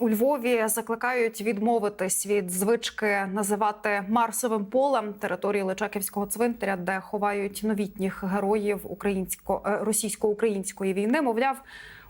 у Львові закликають відмовитись від звички називати Марсовим полем території Личаківського цвинтаря, де ховають новітніх героїв українсько е, російсько-української війни. Мовляв,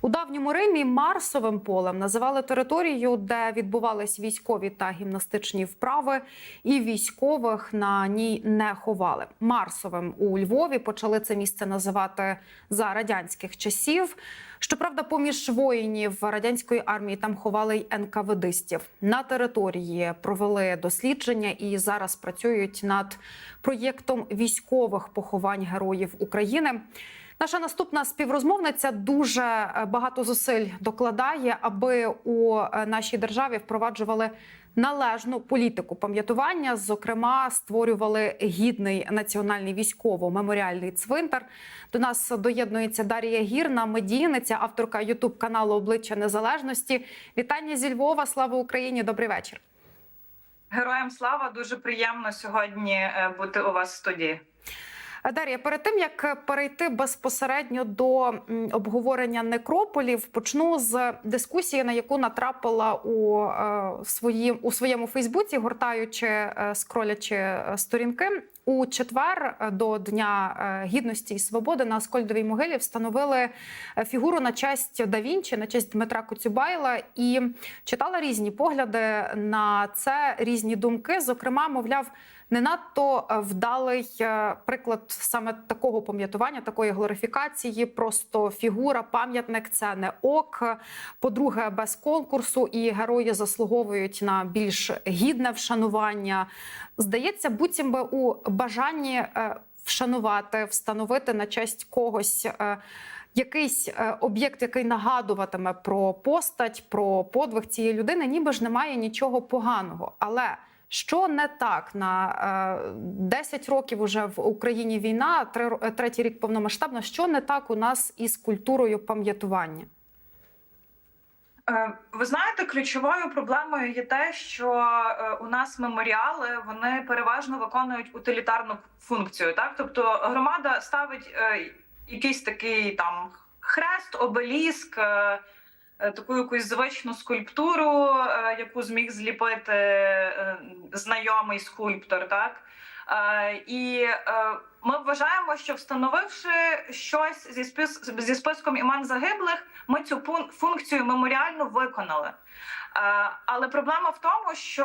у давньому Римі Марсовим полем називали територію, де відбувались військові та гімнастичні вправи, і військових на ній не ховали. Марсовим у Львові почали це місце називати за радянських часів. Щоправда, поміж воїнів радянської армії там ховали й НКВДистів. На території провели дослідження і зараз працюють над проєктом військових поховань героїв України. Наша наступна співрозмовниця дуже е, багато зусиль докладає, аби у е, нашій державі впроваджували належну політику пам'ятування. Зокрема, створювали гідний національний військово-меморіальний цвинтар. До нас доєднується Дар'я Гірна, медійниця, авторка Ютуб каналу Обличчя Незалежності. Вітання зі Львова. Слава Україні! Добрий вечір. Героям слава дуже приємно сьогодні е, бути у вас в студії. Дар'я, перед тим як перейти безпосередньо до обговорення некрополів, почну з дискусії, на яку натрапила у, е, свої, у своєму Фейсбуці, гортаючи, е, скролячи е, сторінки. У четвер до Дня гідності і свободи на Аскольдовій могилі встановили фігуру на честь Да Вінчі, на честь Дмитра Коцюбайла, і читала різні погляди на це, різні думки. Зокрема, мовляв, не надто е, вдалий е, приклад саме такого пам'ятування, такої глорифікації. Просто фігура, пам'ятник це не ок. По-друге, без конкурсу і герої заслуговують на більш гідне вшанування. Здається, буцім би у бажанні е, вшанувати, встановити на честь когось. Якийсь об'єкт, який нагадуватиме про постать, про подвиг цієї людини, ніби ж немає нічого поганого. Але що не так на е, 10 років уже в Україні війна, е, третій рік повномасштабно. Що не так у нас із культурою пам'ятування? Е, Ви знаєте, ключовою проблемою є те, що е, у нас меморіали вони переважно виконують утилітарну функцію. Так, тобто громада ставить е, якийсь такий там хрест, обеліск, е, е, таку якусь звичну скульптуру, е, яку зміг зліпити е, знайомий скульптор. Так. Е, І е, ми вважаємо, що встановивши щось зі спис зі списком імен загиблих, ми цю функцію меморіально виконали. Е, Але проблема в тому, що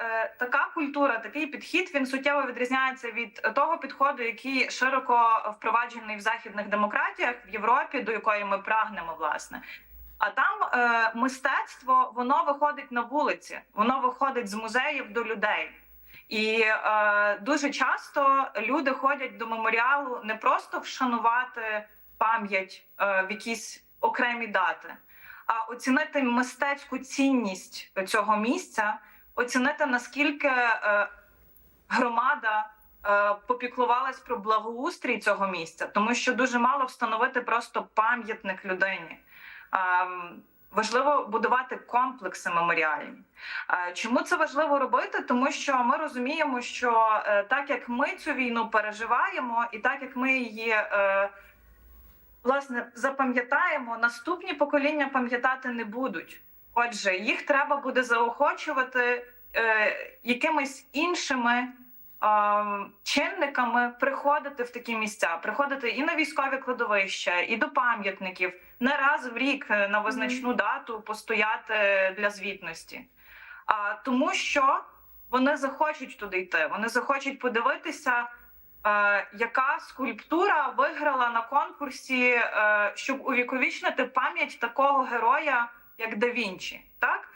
е, така культура, такий підхід він суттєво відрізняється від того підходу, який широко впроваджений в західних демократіях в Європі, до якої ми прагнемо, власне. А там е, мистецтво воно виходить на вулиці, воно виходить з музеїв до людей. І е, дуже часто люди ходять до меморіалу не просто вшанувати пам'ять е, в якісь окремі дати, а оцінити мистецьку цінність цього місця, оцінити наскільки е, громада е, попіклувалась про благоустрій цього місця, тому що дуже мало встановити просто пам'ятник людині. Важливо будувати комплекси меморіальні. Чому це важливо робити? Тому що ми розуміємо, що е, так як ми цю війну переживаємо, і так як ми її е, власне запам'ятаємо, наступні покоління пам'ятати не будуть. Отже, їх треба буде заохочувати е, якимись іншими чинниками приходити в такі місця, приходити і на військові кладовища, і до пам'ятників не раз в рік е, на визначну дату постояти для звітності. А тому, що вони захочуть туди йти, вони захочуть подивитися, е, яка скульптура виграла на конкурсі, е, щоб увіковічнити пам'ять такого героя, як Да Вінчі. Так?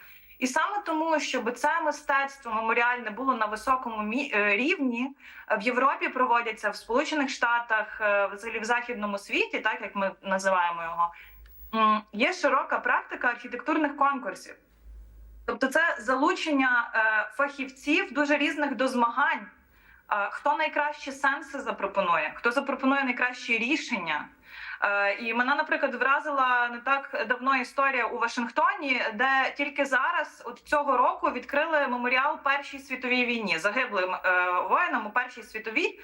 І саме тому, щоб це мистецтво меморіальне було на високому е, рівні, в Європі проводяться в Сполучених Штатах, е, взагалі в західному світі, так як ми називаємо його, є широка практика архітектурних конкурсів. Тобто, це залучення е, фахівців дуже різних до змагань. Хто найкращі сенси запропонує, хто запропонує найкращі рішення. Е, І мене, наприклад, вразила не так давно історія у Вашингтоні, де тільки зараз, от цього року, відкрили меморіал Першій світовій війні, загиблим е, воїнам у Першій світовій.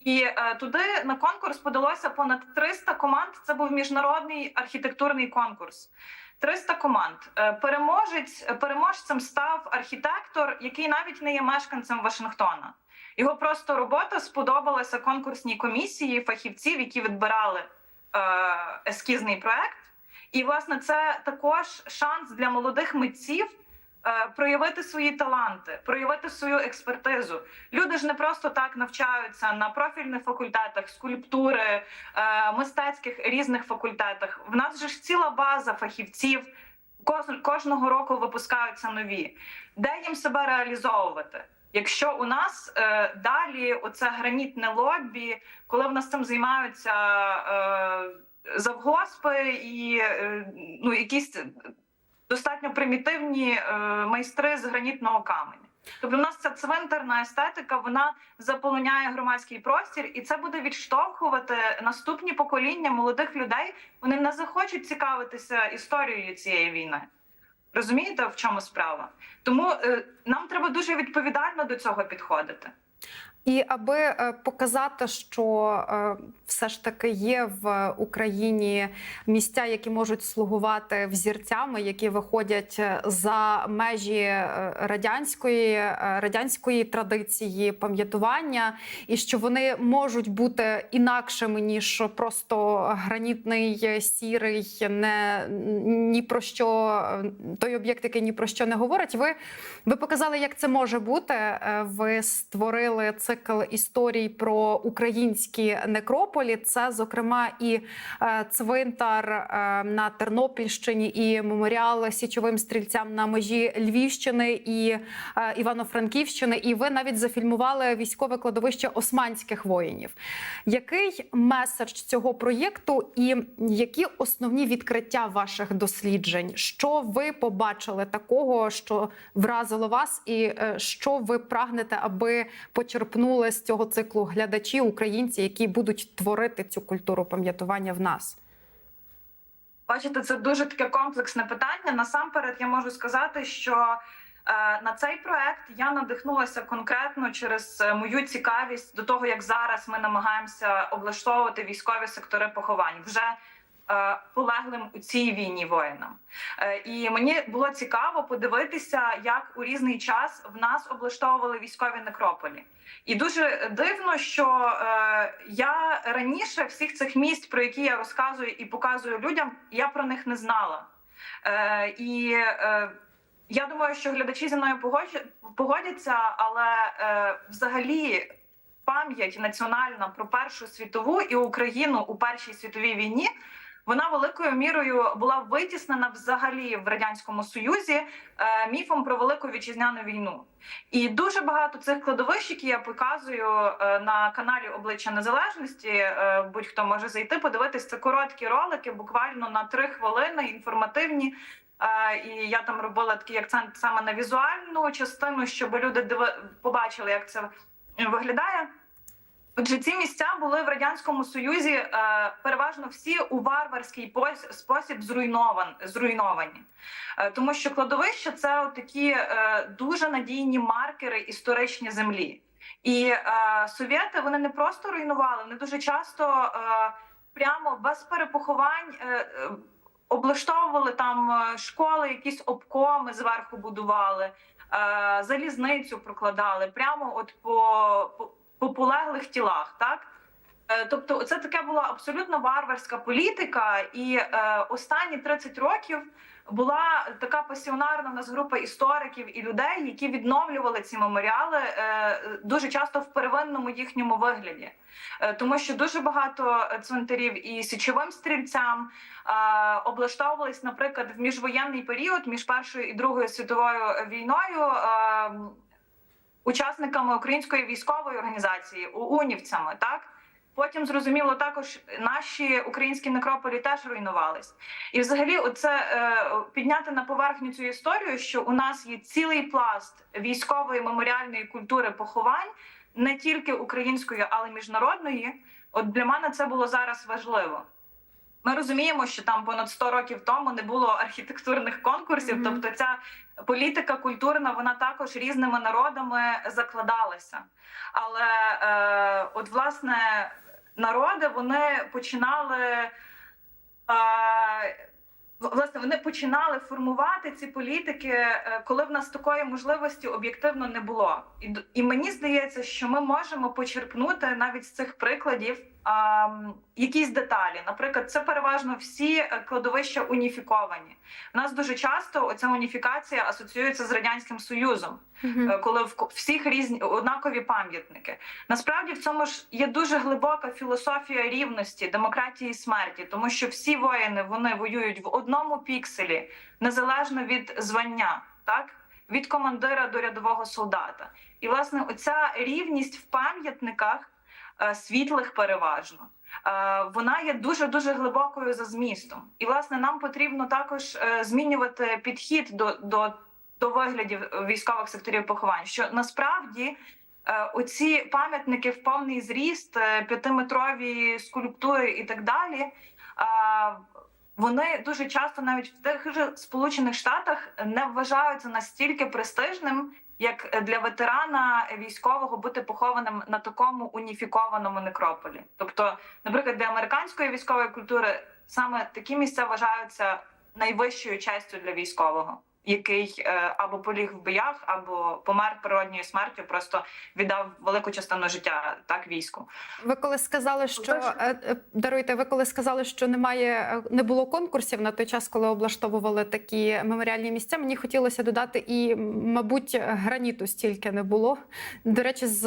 І е, туди на конкурс подалося понад 300 команд. Це був міжнародний архітектурний конкурс. 300 команд. Переможець переможцем став архітектор, який навіть не є мешканцем Вашингтона. Його просто робота сподобалася конкурсній комісії фахівців, які відбирали ескізний проект. І власне це також шанс для молодих митців е, проявити свої таланти, проявити свою експертизу. Люди ж не просто так навчаються на профільних факультетах, скульптури, е, мистецьких різних факультетах. В нас же ж ціла база фахівців. Кож- Кожного року випускаються нові, де їм себе реалізовувати. Якщо у нас е, далі оце гранітне лобі, коли в нас цим займаються е, завгоспи і е, ну, якісь достатньо примітивні е, майстри з гранітного каменя. Тобто, в нас ця цвинтарна естетика вона заполоняє громадський простір, і це буде відштовхувати наступні покоління молодих людей. Вони не захочуть цікавитися історією цієї війни. Розумієте, в чому справа? Тому е, нам треба дуже відповідально до цього підходити. І аби е, показати, що е, все ж таки є в Україні місця, які можуть слугувати взірцями, які виходять е, за межі радянської радянської традиції пам'ятування, і що вони можуть бути інакшими ніж просто гранітний сірий, не ні про що той об'єкт, який ні про що не говорить. Ви, ви показали, як це може бути. Ви створили цикл історій про українські некрополі. Це, зокрема, і е, цвинтар е, на Тернопільщині, і меморіал січовим стрільцям на межі Львівщини і е, Івано-Франківщини. І ви навіть зафільмували військове кладовище османських воїнів. Який меседж цього проєкту і які основні відкриття ваших досліджень? Що ви побачили такого, що вразило вас, і що ви прагнете, аби почерпнули з цього циклу глядачі, українці, які будуть творити цю культуру пам'ятування в нас? Бачите, це дуже таке комплексне питання. Насамперед, я можу сказати, що е, на цей проект я надихнулася конкретно через е, мою цікавість до того, як зараз ми намагаємося облаштовувати військові сектори поховань вже полеглим у цій війні воїнам. Е, і мені було цікаво подивитися, як у різний час в нас облаштовували військові некрополі. І дуже дивно, що е, я раніше всіх цих місць, про які я розказую і показую людям, я про них не знала. Е, і е, я думаю, що глядачі зі мною погодяться, але е, взагалі пам'ять національна про Першу світову і Україну у Першій світовій війні. Вона великою мірою була витіснена взагалі в радянському союзі е, міфом про велику вітчизняну війну. І дуже багато цих кладовищ, які я показую е, на каналі Обличчя Незалежності. е, Будь-хто може зайти, подивитись це короткі ролики, буквально на три хвилини, інформативні. І я там робила такий акцент саме на візуальну частину, щоб люди побачили, як це виглядає. Отже, ці місця були в радянському союзі е, переважно всі у варварський пос- спосіб зруйнован, зруйновані, е, тому що кладовища це такі е, дуже надійні маркери історичні землі. І е, совєти вони не просто руйнували, вони дуже часто е, прямо без перепоховань. Е, е, Облаштовували там е, школи, якісь обкоми зверху будували, е, залізницю прокладали прямо от по, по, по полеглих тілах, так? Е, Тобто, це таке була абсолютно варварська політика, і е, останні 30 років була така пасіонарна в нас група істориків і людей, які відновлювали ці меморіали е, дуже часто в первинному їхньому вигляді, Е, тому що дуже багато цвинтарів і січовим стрільцям облаштовувались, наприклад, в міжвоєнний період між першою і другою світовою війною. Учасниками української військової організації унівцями, так потім зрозуміло, також наші українські некрополі теж руйнувались. І, взагалі, оце е, підняти на поверхню цю історію, що у нас є цілий пласт військової меморіальної культури поховань, не тільки української, але й міжнародної. От для мене це було зараз важливо. Ми розуміємо, що там понад 100 років тому не було архітектурних конкурсів, Мгм. тобто ця політика культурна вона також різними народами закладалася. Але е, от власне народи вони починали. Е, Власне, вони починали формувати ці політики, е, коли в нас такої можливості об'єктивно не було. І, і мені здається, що ми можемо почерпнути навіть з цих прикладів якісь деталі. Наприклад, це переважно всі е, кладовища уніфіковані. У нас дуже часто оця уніфікація асоціюється з радянським союзом е, коли в всіх різні однакові пам'ятники. Насправді в цьому ж є дуже глибока філософія рівності, демократії і смерті, тому що всі воїни вони воюють в одному пікселі, незалежно від звання, так від командира до рядового солдата. І власне оця рівність в пам'ятниках світлих переважно. е, Вона є дуже дуже глибокою за змістом, і власне нам потрібно також е, змінювати підхід до, до до виглядів військових секторів поховань, що насправді е, оці пам'ятники в повний зріст, е, п'ятиметрові скульптури і так далі. е, Вони дуже часто навіть в тих же Сполучених Штатах не вважаються настільки престижним, як для ветерана військового бути похованим на такому уніфікованому некрополі. Тобто, наприклад, для американської військової культури саме такі місця вважаються найвищою честю для військового, який е, або поліг в боях, або помер природньою смертю, просто віддав велику частину життя так війську. Ви коли сказали, що Тож- е, е, даруйте, ви коли сказали, що немає, не було конкурсів на той час, коли облаштовували такі меморіальні місця. Мені хотілося додати, і мабуть, граніту стільки не було. До речі, з,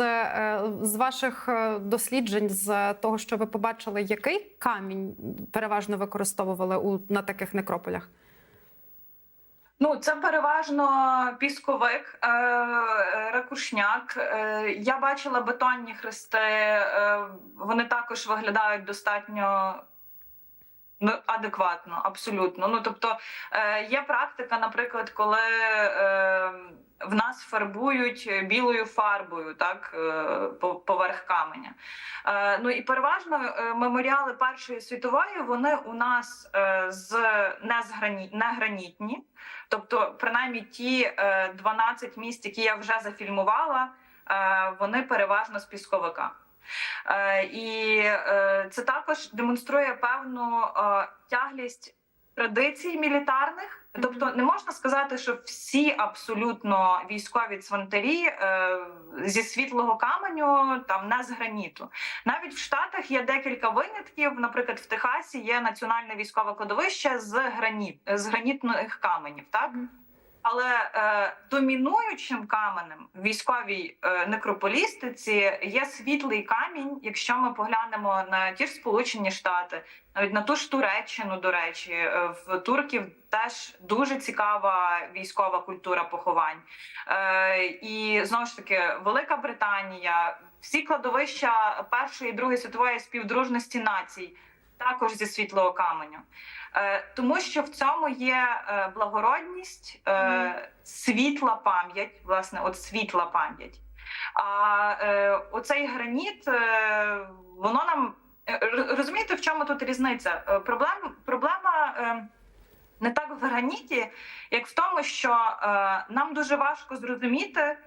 з ваших досліджень, з того, що ви побачили, який камінь переважно використовували у на таких некрополях? Ну, це переважно пісковик, е, ракушняк. Е, я бачила бетонні хрести. Е, вони також виглядають достатньо. Ну, адекватно, абсолютно. Ну тобто е, є практика, наприклад, коли е, в нас фарбують білою фарбою, так е, по- поверх каменя. Е, ну і переважно е, меморіали Першої світової вони у нас е, з не з грані, не гранітні. Тобто, принаймні, ті е, 12 місць, які я вже зафільмувала, е, вони переважно з пісковика. Е, І е, це також демонструє певну е, тяглість традицій мілітарних. Тобто, не можна сказати, що всі абсолютно військові цвинтарі е, зі світлого каменю, там не з граніту. Навіть в Штатах є декілька винятків. Наприклад, в Техасі є національне військове кладовище з граніт з гранітних каменів. Так. Але е, домінуючим каменем в військовій е, некрополістиці є світлий камінь. Якщо ми поглянемо на ті ж Сполучені Штати, навіть на ту ж Туреччину, до речі, е, в турків теж дуже цікава військова культура поховань. Е, і знову ж таки, Велика Британія, всі кладовища Першої і Другої світової співдружності націй. Також зі світлого каменю, тому що в цьому є е, благородність, е, світла пам'ять, власне, от світла пам'ять. А е, оцей граніт, е, воно нам е, розумієте, в чому тут різниця? Е, проблем, проблема е, не так в граніті, як в тому, що е, нам дуже важко зрозуміти,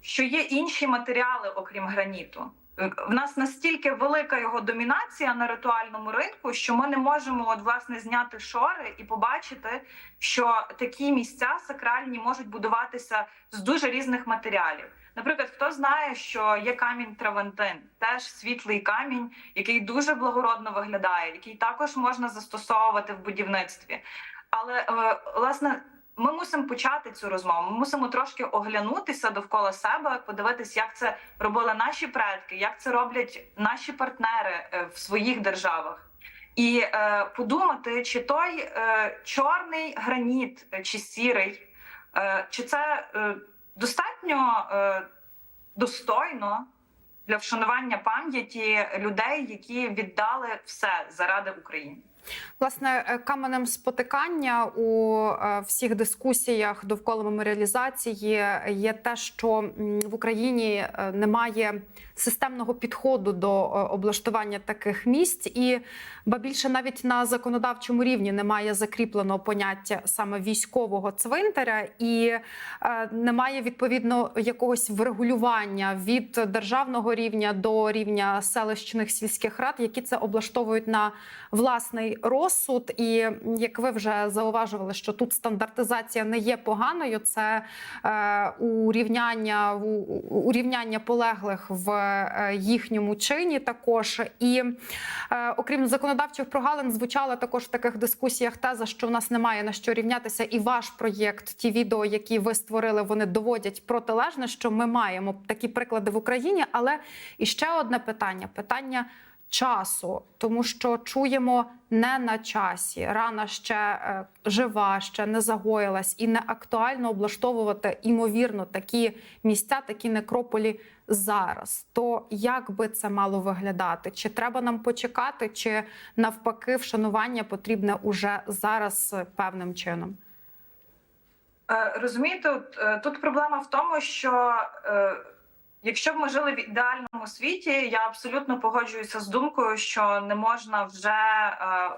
що є інші матеріали, окрім граніту. В нас настільки велика його домінація на ритуальному ринку, що ми не можемо от власне зняти шори і побачити, що такі місця сакральні можуть будуватися з дуже різних матеріалів. Наприклад, хто знає, що є камінь Травентин, теж світлий камінь, який дуже благородно виглядає, який також можна застосовувати в будівництві. Але е, власне ми мусимо почати цю розмову. Ми мусимо трошки оглянутися довкола себе, подивитись, як це робили наші предки, як це роблять наші партнери е, в своїх державах. І е, подумати, чи той е, чорний граніт е, чи сірий, е, чи це е, достатньо е, достойно для вшанування пам'яті людей, які віддали все заради України. Власне, е, каменем спотикання у е, всіх дискусіях довкола меморіалізації є те, що в Україні е, немає системного підходу до е, облаштування таких місць, і ба більше навіть на законодавчому рівні немає закріпленого поняття саме військового цвинтаря, і е, немає відповідно якогось врегулювання від державного рівня до рівня селищних сільських рад, які це облаштовують на власний розсуд. І як ви вже зауважували, що тут стандартизація не є поганою, це е, урівняння урівняння полеглих в їхньому чині. Також і е, окрім законодавчих прогалин, звучала також в таких дискусіях теза, що в нас немає на що рівнятися, і ваш проєкт, ті відео, які ви створили, вони доводять протилежне, що ми маємо такі приклади в Україні. Але і ще одне питання: питання часу, тому що чуємо не на часі. Рана ще е, жива, ще не загоїлась, і не актуально облаштовувати імовірно такі місця, такі некрополі зараз. То як би це мало виглядати? Чи треба нам почекати, чи навпаки, вшанування потрібне уже зараз певним чином? Е, Розумієте, е, тут проблема в тому, що якщо б ми жили в ідеальному світі, я абсолютно погоджуюся з думкою, що не можна вже е,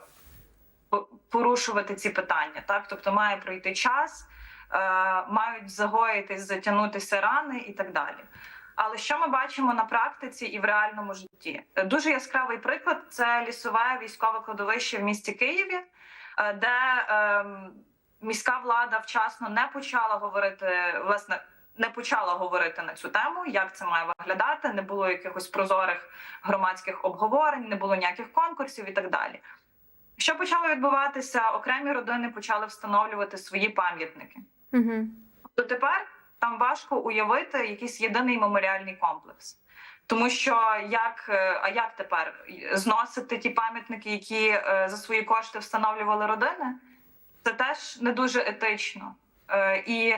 порушувати ці питання. Так, тобто має пройти час, е, мають загоїтись, затягнутися рани і так далі. Але що ми бачимо на практиці і в реальному житті? Е, Дуже яскравий приклад це лісове військове кладовище в місті Києві, е, де ем, міська влада вчасно не почала говорити, власне, не почала говорити на цю тему, як це має виглядати. Не було якихось прозорих громадських обговорень, не було ніяких конкурсів і так далі. Що почало відбуватися? Окремі родини почали встановлювати свої пам'ятники. Угу. То тепер там важко уявити якийсь єдиний меморіальний комплекс. Тому що як, е, а як тепер зносити ті пам'ятники, які е, за свої кошти встановлювали родини, це теж не дуже етично. Е, І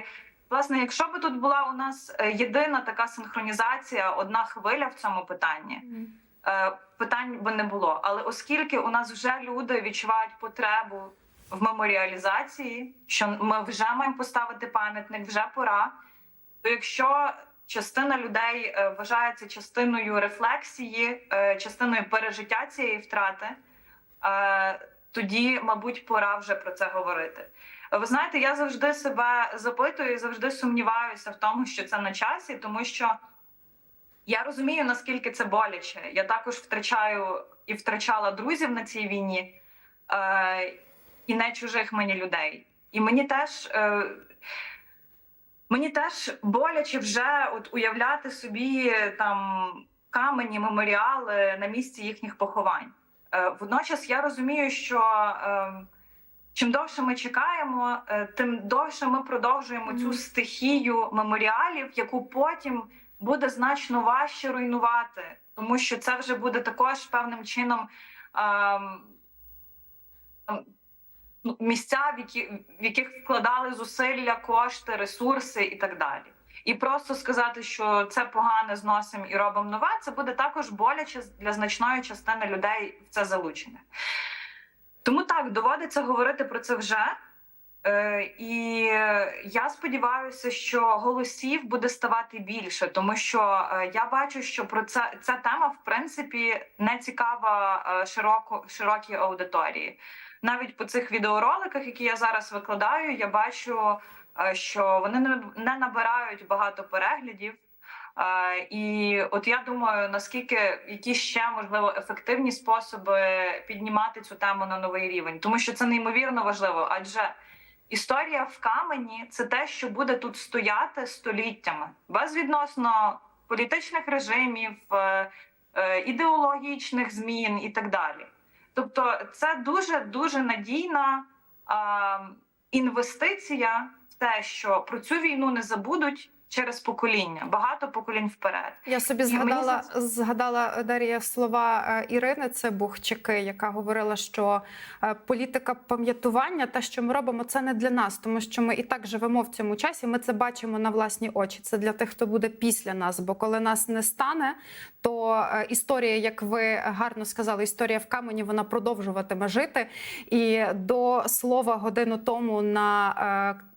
власне, якщо би тут була у нас е, єдина така синхронізація, одна хвиля в цьому питанні, е, питань би не було. Але оскільки у нас вже люди відчувають потребу в меморіалізації, що ми вже маємо поставити пам'ятник, вже пора. То якщо частина людей е, вважає це частиною рефлексії, частиною пережиття цієї втрати, тоді, мабуть, пора вже про це говорити. Ви знаєте, я завжди себе запитую і завжди сумніваюся в тому, що це на часі, тому що я розумію, наскільки це боляче. Я також втрачаю і втрачала друзів на цій війні, е, і не чужих мені людей. І мені теж. Е, Мені теж боляче вже от уявляти собі там камені, меморіали на місці їхніх поховань. Е, водночас я розумію, що е, чим довше ми чекаємо, е, тим довше ми продовжуємо цю стихію меморіалів, яку потім буде значно важче руйнувати, тому що це вже буде також певним чином. ем, ну, місця, в, які, в яких вкладали зусилля, кошти, ресурси і так далі. І просто сказати, що це погане зносимо і робимо нове, це буде також боляче для значної частини людей в це залучене. Тому так доводиться говорити про це вже. Е, І я сподіваюся, що голосів буде ставати більше, тому що е, я бачу, що про це ця тема в принципі не цікава е, широко широкій аудиторії. Навіть по цих відеороликах, які я зараз викладаю, я бачу, що вони не набирають багато переглядів. І от я думаю, наскільки які ще можливо ефективні способи піднімати цю тему на новий рівень, тому що це неймовірно важливо, адже історія в камені це те, що буде тут стояти століттями, безвідносно політичних режимів, е, е, ідеологічних змін і так далі. Тобто, це дуже дуже надійна інвестиція в те, що про цю війну не забудуть через покоління, багато поколінь вперед. Я собі І мені згадала, згадала Дар'я слова е, Ірини Цибухчики, яка говорила, що е, політика пам'ятування, те, що ми робимо, це не для нас, тому що ми і так живемо в цьому часі. Ми це бачимо на власні очі. Це для тих, хто буде після нас. Бо коли нас не стане, то е, історія, як ви гарно сказали, історія в камені вона продовжуватиме жити. І до слова, годину тому на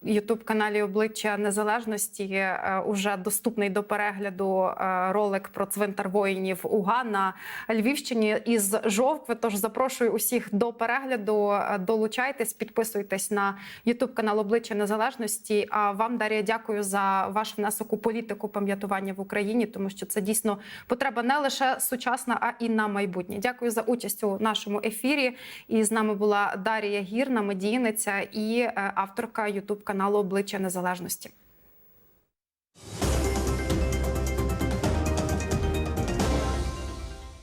Ютуб каналі Обличчя Незалежності е, е, уже доступний до перегляду е, ролик про цвинтар воїнів УГА на Львівщині із Жовкви. Тож запрошую усіх до перегляду. Е, Долучайтесь, підписуйтесь на Ютуб канал Обличчя Незалежності. А вам, Дар'я, дякую за ваш внесок у політику пам'ятування в Україні, тому що це дійсно потреба не лише сучасна, а і на майбутнє. Дякую за участь у нашому ефірі. І з нами була Дар'я Гірна, медійниця і е, авторка Ютуб каналу Обличчя Незалежності.